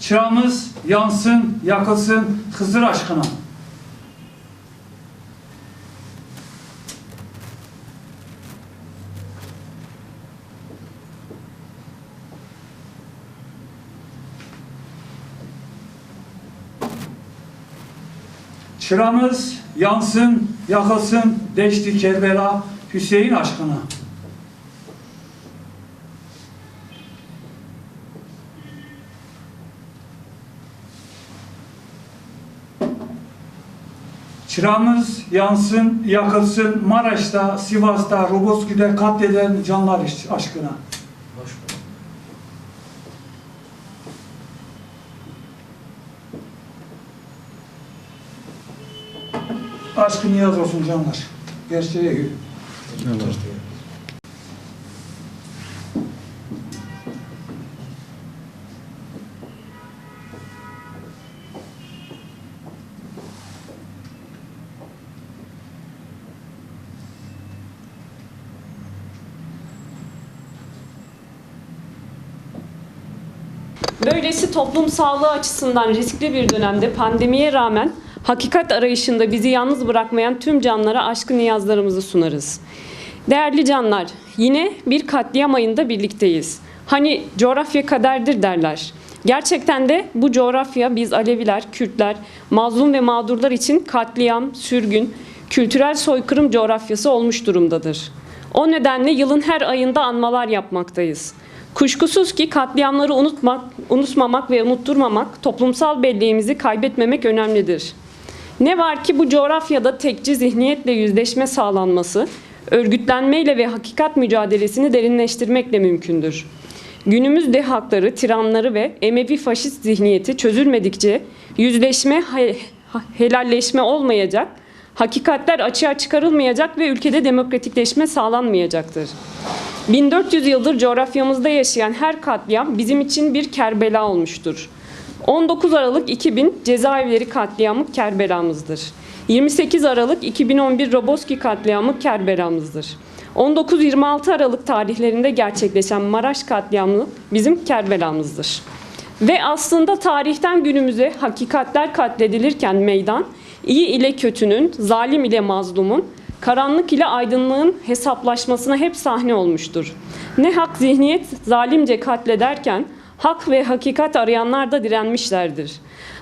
Çırağımız yansın, yakılsın Hızır aşkına. Çırağımız yansın, yakılsın Deşti Kerbela Hüseyin aşkına. Çırağımız yansın, yakılsın Maraş'ta, Sivas'ta, Roboski'de katleden canlar aşkına. Aşkı niyaz olsun canlar. Gerçeğe gül. Böylesi toplum sağlığı açısından riskli bir dönemde pandemiye rağmen hakikat arayışında bizi yalnız bırakmayan tüm canlara aşkı niyazlarımızı sunarız. Değerli canlar, yine bir katliam ayında birlikteyiz. Hani coğrafya kaderdir derler. Gerçekten de bu coğrafya biz Aleviler, Kürtler, mazlum ve mağdurlar için katliam, sürgün, kültürel soykırım coğrafyası olmuş durumdadır. O nedenle yılın her ayında anmalar yapmaktayız. Kuşkusuz ki katliamları unutmak, unutmamak ve unutturmamak, toplumsal belleğimizi kaybetmemek önemlidir. Ne var ki bu coğrafyada tekçi zihniyetle yüzleşme sağlanması, örgütlenmeyle ve hakikat mücadelesini derinleştirmekle mümkündür. Günümüz dehakları, tiranları ve Emevi faşist zihniyeti çözülmedikçe yüzleşme, he- helalleşme olmayacak, hakikatler açığa çıkarılmayacak ve ülkede demokratikleşme sağlanmayacaktır. 1400 yıldır coğrafyamızda yaşayan her katliam bizim için bir Kerbela olmuştur. 19 Aralık 2000 cezaevleri katliamı Kerbela'mızdır. 28 Aralık 2011 Roboski katliamı Kerbela'mızdır. 19-26 Aralık tarihlerinde gerçekleşen Maraş katliamı bizim Kerbela'mızdır. Ve aslında tarihten günümüze hakikatler katledilirken meydan, iyi ile kötünün, zalim ile mazlumun, karanlık ile aydınlığın hesaplaşmasına hep sahne olmuştur. Ne hak zihniyet zalimce katlederken hak ve hakikat arayanlar da direnmişlerdir.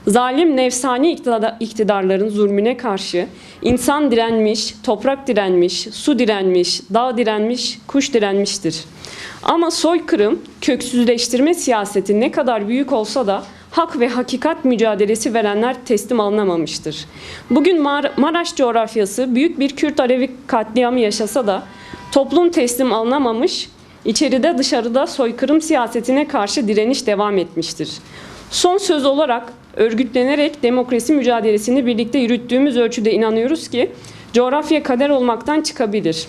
Zalim nefsani iktidar- iktidarların zulmüne karşı insan direnmiş, toprak direnmiş, su direnmiş, dağ direnmiş, kuş direnmiştir. Ama soykırım, köksüzleştirme siyaseti ne kadar büyük olsa da hak ve hakikat mücadelesi verenler teslim alınamamıştır. Bugün Mar- Maraş coğrafyası büyük bir Kürt Alevi katliamı yaşasa da toplum teslim alınamamış, içeride dışarıda soykırım siyasetine karşı direniş devam etmiştir. Son söz olarak örgütlenerek demokrasi mücadelesini birlikte yürüttüğümüz ölçüde inanıyoruz ki coğrafya kader olmaktan çıkabilir.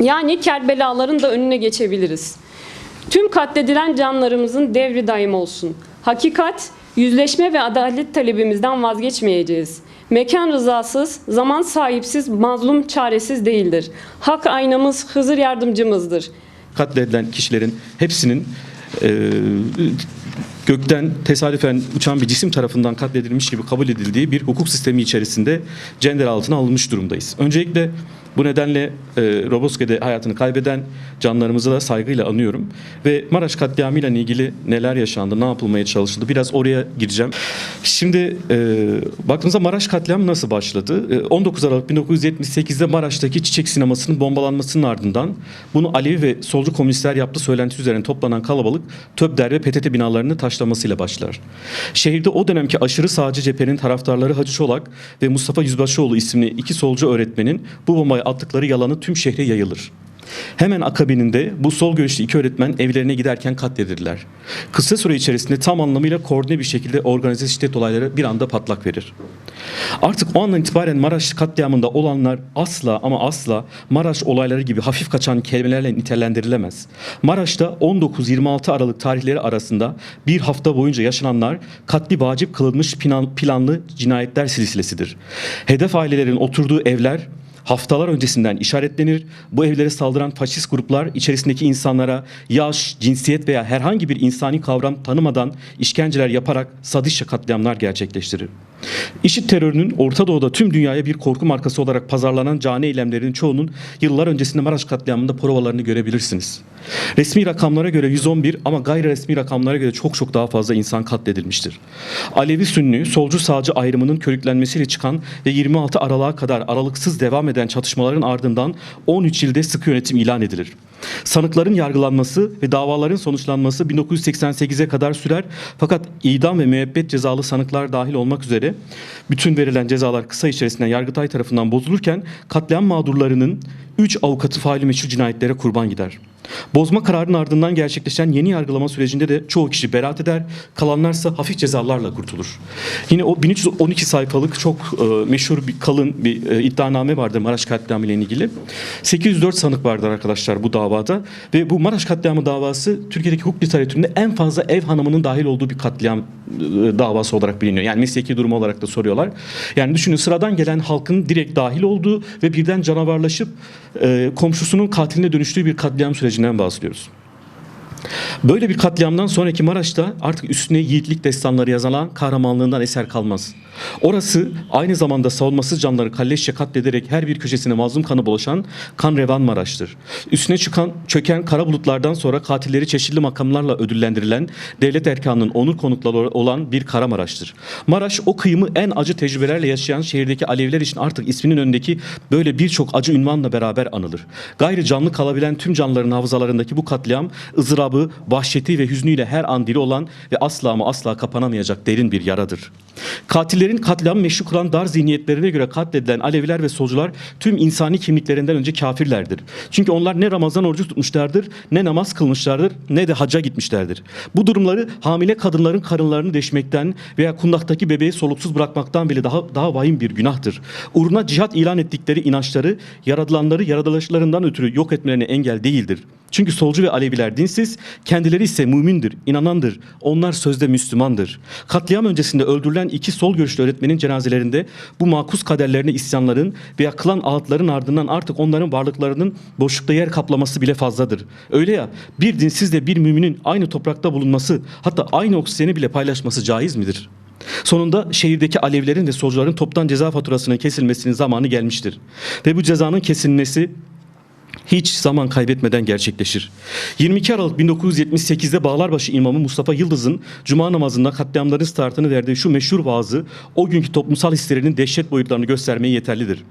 Yani Kerbelaların da önüne geçebiliriz. Tüm katledilen canlarımızın devri daim olsun. Hakikat, yüzleşme ve adalet talebimizden vazgeçmeyeceğiz. Mekan rızasız, zaman sahipsiz, mazlum çaresiz değildir. Hak aynamız, Hızır yardımcımızdır. katledilen kişilerin hepsinin e, gökten tesadüfen uçan bir cisim tarafından katledilmiş gibi kabul edildiği bir hukuk sistemi içerisinde cender altına alınmış durumdayız. Öncelikle bu nedenle e, Roboske'de hayatını kaybeden canlarımızı da saygıyla anıyorum. Ve Maraş katliamıyla ilgili neler yaşandı, ne yapılmaya çalışıldı biraz oraya gireceğim. Şimdi e, baktığımızda Maraş katliamı nasıl başladı? E, 19 Aralık 1978'de Maraş'taki Çiçek Sineması'nın bombalanmasının ardından bunu Alevi ve solcu komünistler yaptığı söylenti üzerine toplanan kalabalık TÖBDER ve PTT binalarını taşlamasıyla başlar. Şehirde o dönemki aşırı sağcı cephenin taraftarları Hacı Çolak ve Mustafa Yüzbaşıoğlu isimli iki solcu öğretmenin bu bombayı attıkları yalanı tüm şehre yayılır. Hemen akabininde bu sol görüşlü iki öğretmen evlerine giderken katledilirler. Kısa süre içerisinde tam anlamıyla koordine bir şekilde organize şiddet olayları bir anda patlak verir. Artık o andan itibaren Maraş katliamında olanlar asla ama asla Maraş olayları gibi hafif kaçan kelimelerle nitelendirilemez. Maraş'ta 19-26 Aralık tarihleri arasında bir hafta boyunca yaşananlar katli vacip kılınmış plan- planlı cinayetler silsilesidir. Hedef ailelerin oturduğu evler haftalar öncesinden işaretlenir. Bu evlere saldıran faşist gruplar içerisindeki insanlara yaş, cinsiyet veya herhangi bir insani kavram tanımadan işkenceler yaparak sadistçe katliamlar gerçekleştirir. İşit terörünün Orta Doğu'da tüm dünyaya bir korku markası olarak pazarlanan cani eylemlerinin çoğunun yıllar öncesinde Maraş katliamında provalarını görebilirsiniz. Resmi rakamlara göre 111 ama gayri resmi rakamlara göre çok çok daha fazla insan katledilmiştir. Alevi Sünni, solcu sağcı ayrımının körüklenmesiyle çıkan ve 26 Aralık'a kadar aralıksız devam eden çatışmaların ardından 13 ilde sıkı yönetim ilan edilir. Sanıkların yargılanması ve davaların sonuçlanması 1988'e kadar sürer fakat idam ve müebbet cezalı sanıklar dahil olmak üzere bütün verilen cezalar kısa içerisinde Yargıtay tarafından bozulurken katliam mağdurlarının 3 avukatı faili meçhul cinayetlere kurban gider. Bozma kararının ardından gerçekleşen yeni yargılama sürecinde de çoğu kişi beraat eder, kalanlarsa hafif cezalarla kurtulur. Yine o 1312 sayfalık çok e, meşhur bir kalın bir e, iddianame vardır Maraş katliamı ile ilgili. 804 sanık vardır arkadaşlar bu davada ve bu Maraş katliamı davası Türkiye'deki hukuk literatüründe en fazla ev hanımının dahil olduğu bir katliam e, davası olarak biliniyor. Yani mesleki durumu olarak da soruyorlar. Yani düşünün sıradan gelen halkın direkt dahil olduğu ve birden canavarlaşıp e, komşusunun katiline dönüştüğü bir katliam sürecinden bahsediyoruz. Böyle bir katliamdan sonraki Maraş'ta artık üstüne yiğitlik destanları yazılan kahramanlığından eser kalmaz. Orası aynı zamanda savunmasız canları kalleşçe katlederek her bir köşesine mazlum kanı bulaşan kan revan Maraş'tır. Üstüne çıkan çöken kara bulutlardan sonra katilleri çeşitli makamlarla ödüllendirilen devlet erkanının onur konukları olan bir kara Maraş'tır. Maraş o kıyımı en acı tecrübelerle yaşayan şehirdeki Aleviler için artık isminin önündeki böyle birçok acı ünvanla beraber anılır. Gayri canlı kalabilen tüm canlıların hafızalarındaki bu katliam ızdırabı, vahşeti ve hüznüyle her an diri olan ve asla ama asla kapanamayacak derin bir yaradır. Katillerin katliamı meşru kılan dar zihniyetlerine göre katledilen Aleviler ve solcular tüm insani kimliklerinden önce kafirlerdir. Çünkü onlar ne Ramazan orucu tutmuşlardır, ne namaz kılmışlardır, ne de hacca gitmişlerdir. Bu durumları hamile kadınların karınlarını deşmekten veya kundaktaki bebeği soluksuz bırakmaktan bile daha daha vahim bir günahtır. Uğruna cihat ilan ettikleri inançları yaratılanları yaratılışlarından ötürü yok etmelerine engel değildir. Çünkü solcu ve Aleviler dinsiz, kendileri ise mümindir, inanandır. Onlar sözde Müslümandır. Katliam öncesinde öldürülen iki sol görüşlü öğretmenin cenazelerinde bu makus kaderlerine isyanların ve yakılan ağıtların ardından artık onların varlıklarının boşlukta yer kaplaması bile fazladır. Öyle ya bir dinsizle bir müminin aynı toprakta bulunması hatta aynı oksijeni bile paylaşması caiz midir? Sonunda şehirdeki Alevilerin ve solcuların toptan ceza faturasının kesilmesinin zamanı gelmiştir. Ve bu cezanın kesilmesi hiç zaman kaybetmeden gerçekleşir. 22 Aralık 1978'de Bağlarbaşı imamı Mustafa Yıldız'ın cuma namazında katliamların startını verdiği şu meşhur vaazı o günkü toplumsal hislerinin dehşet boyutlarını göstermeye yeterlidir.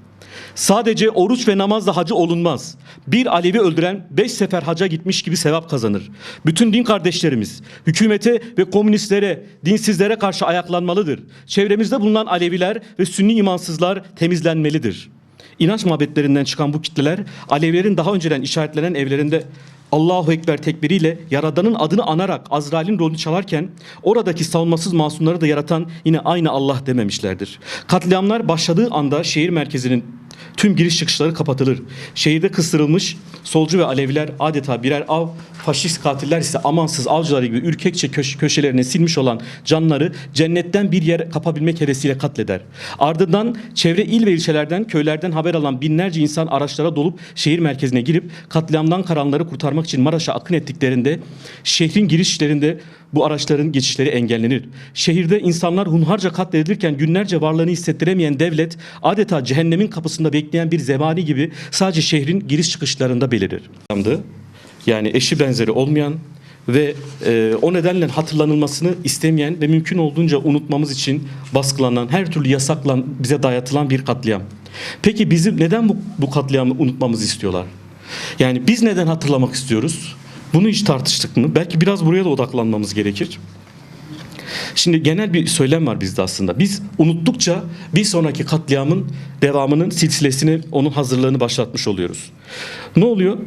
Sadece oruç ve namazla hacı olunmaz. Bir Alevi öldüren beş sefer haca gitmiş gibi sevap kazanır. Bütün din kardeşlerimiz hükümete ve komünistlere, dinsizlere karşı ayaklanmalıdır. Çevremizde bulunan Aleviler ve Sünni imansızlar temizlenmelidir. İnanç mabetlerinden çıkan bu kitleler Alevilerin daha önceden işaretlenen evlerinde Allahu Ekber tekbiriyle Yaradan'ın adını anarak Azrail'in rolünü çalarken oradaki savunmasız masumları da yaratan yine aynı Allah dememişlerdir. Katliamlar başladığı anda şehir merkezinin tüm giriş çıkışları kapatılır. Şehirde kıstırılmış solcu ve Aleviler adeta birer av, faşist katiller ise amansız avcıları gibi ürkekçe köş- köşelerine silmiş olan canları cennetten bir yer kapabilmek hevesiyle katleder. Ardından çevre il ve ilçelerden, köylerden haber alan binlerce insan araçlara dolup şehir merkezine girip katliamdan karanları kurtarmak için Maraş'a akın ettiklerinde şehrin girişlerinde bu araçların geçişleri engellenir. Şehirde insanlar hunharca katledilirken günlerce varlığını hissettiremeyen devlet adeta cehennemin kapısında bekleyen bir zebani gibi sadece şehrin giriş çıkışlarında belirir. Yani eşi benzeri olmayan ve e, o nedenle hatırlanılmasını istemeyen ve mümkün olduğunca unutmamız için baskılanan, her türlü yasaklan bize dayatılan bir katliam. Peki bizim neden bu, bu katliamı unutmamızı istiyorlar? Yani biz neden hatırlamak istiyoruz? Bunu hiç tartıştık mı? Belki biraz buraya da odaklanmamız gerekir. Şimdi genel bir söylem var bizde aslında. Biz unuttukça bir sonraki katliamın devamının silsilesini, onun hazırlığını başlatmış oluyoruz. Ne oluyor?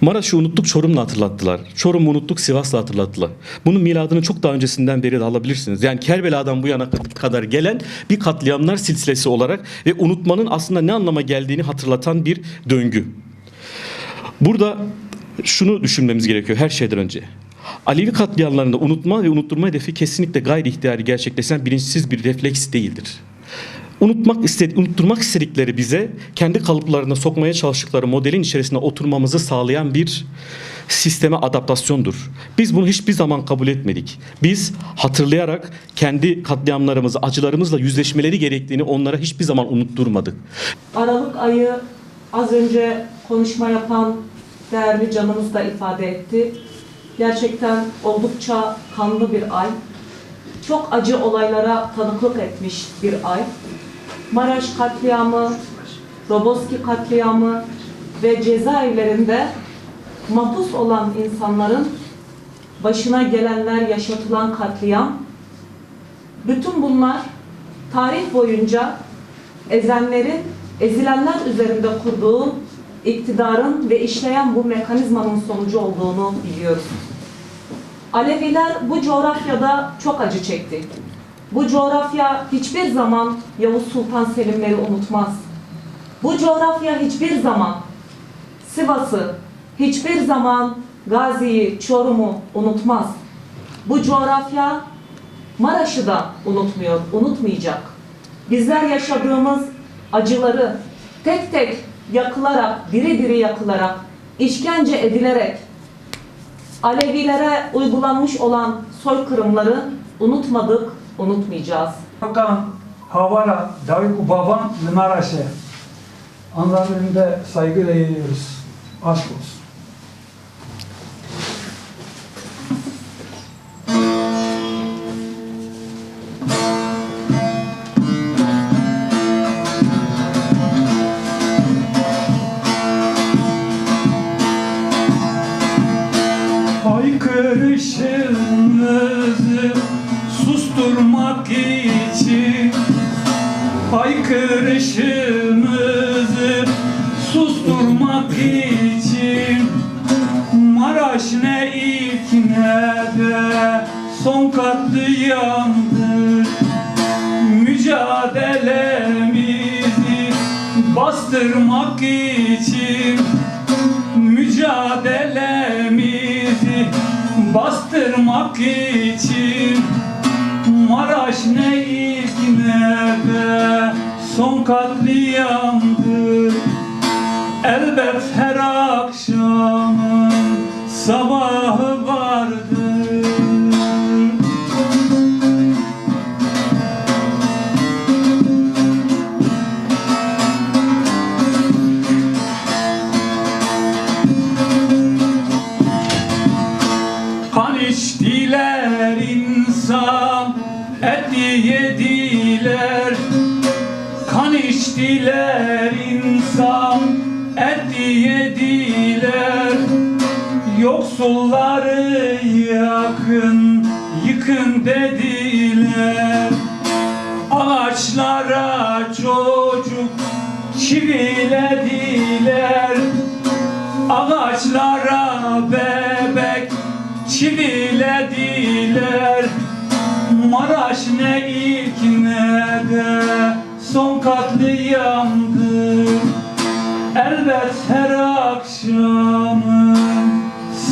Maraş'ı unuttuk Çorum'la hatırlattılar. Çorum'u unuttuk Sivas'la hatırlattılar. Bunun miladını çok daha öncesinden beri de alabilirsiniz. Yani Kerbela'dan bu yana kadar gelen bir katliamlar silsilesi olarak ve unutmanın aslında ne anlama geldiğini hatırlatan bir döngü. Burada şunu düşünmemiz gerekiyor her şeyden önce. Alevi katliamlarında unutma ve unutturma hedefi kesinlikle gayri ihtiyari gerçekleşen bilinçsiz bir refleks değildir. unutmak istedi, unutturmak istedikleri bize kendi kalıplarına sokmaya çalıştıkları modelin içerisine oturmamızı sağlayan bir sisteme adaptasyondur. Biz bunu hiçbir zaman kabul etmedik. Biz hatırlayarak kendi katliamlarımızı, acılarımızla yüzleşmeleri gerektiğini onlara hiçbir zaman unutturmadık. Aralık ayı az önce konuşma yapan değerli canımız da ifade etti. Gerçekten oldukça kanlı bir ay. Çok acı olaylara tanıklık etmiş bir ay. Maraş katliamı, Roboski katliamı ve cezaevlerinde mahpus olan insanların başına gelenler yaşatılan katliam. Bütün bunlar tarih boyunca ezenlerin ezilenler üzerinde kurduğu iktidarın ve işleyen bu mekanizmanın sonucu olduğunu biliyoruz. Aleviler bu coğrafyada çok acı çekti. Bu coğrafya hiçbir zaman Yavuz Sultan Selimleri unutmaz. Bu coğrafya hiçbir zaman Sivas'ı, hiçbir zaman Gazi'yi, Çorum'u unutmaz. Bu coğrafya Maraş'ı da unutmuyor, unutmayacak. Bizler yaşadığımız acıları tek tek yakılarak, diri diri yakılarak, işkence edilerek Alevilere uygulanmış olan soykırımları unutmadık, unutmayacağız. Hakan Havara Daviku Baban Limaraşe Anların önünde saygıyla eğiliyoruz. Aşk olsun. Haykırışımızı susturmak için. Maraş ne ilk ne de son katliamdır Mücadelemizi bastırmak için. Mücadelemizi bastırmak için katliamdır Elbet her akşamın sabahı vardır Kan insan et yediler Kan içtiler insan et yediler. Yoksulları yakın yıkın dediler. Ağaçlara çocuk çivilediler Ağaçlara bebek çivilediler Maraş ne ilk ne de son katliamdır Elbet her akşamın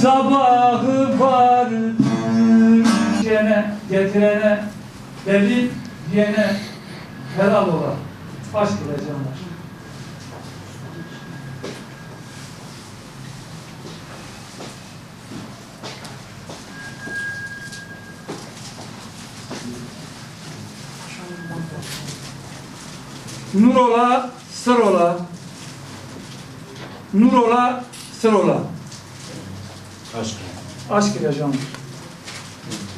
sabahı vardır. Diyene, getirene, delil diyene helal ola Aşk ile canlar Nur ola, sır ola. Nur ola, sır ola. Aşk. Aşk ile canım.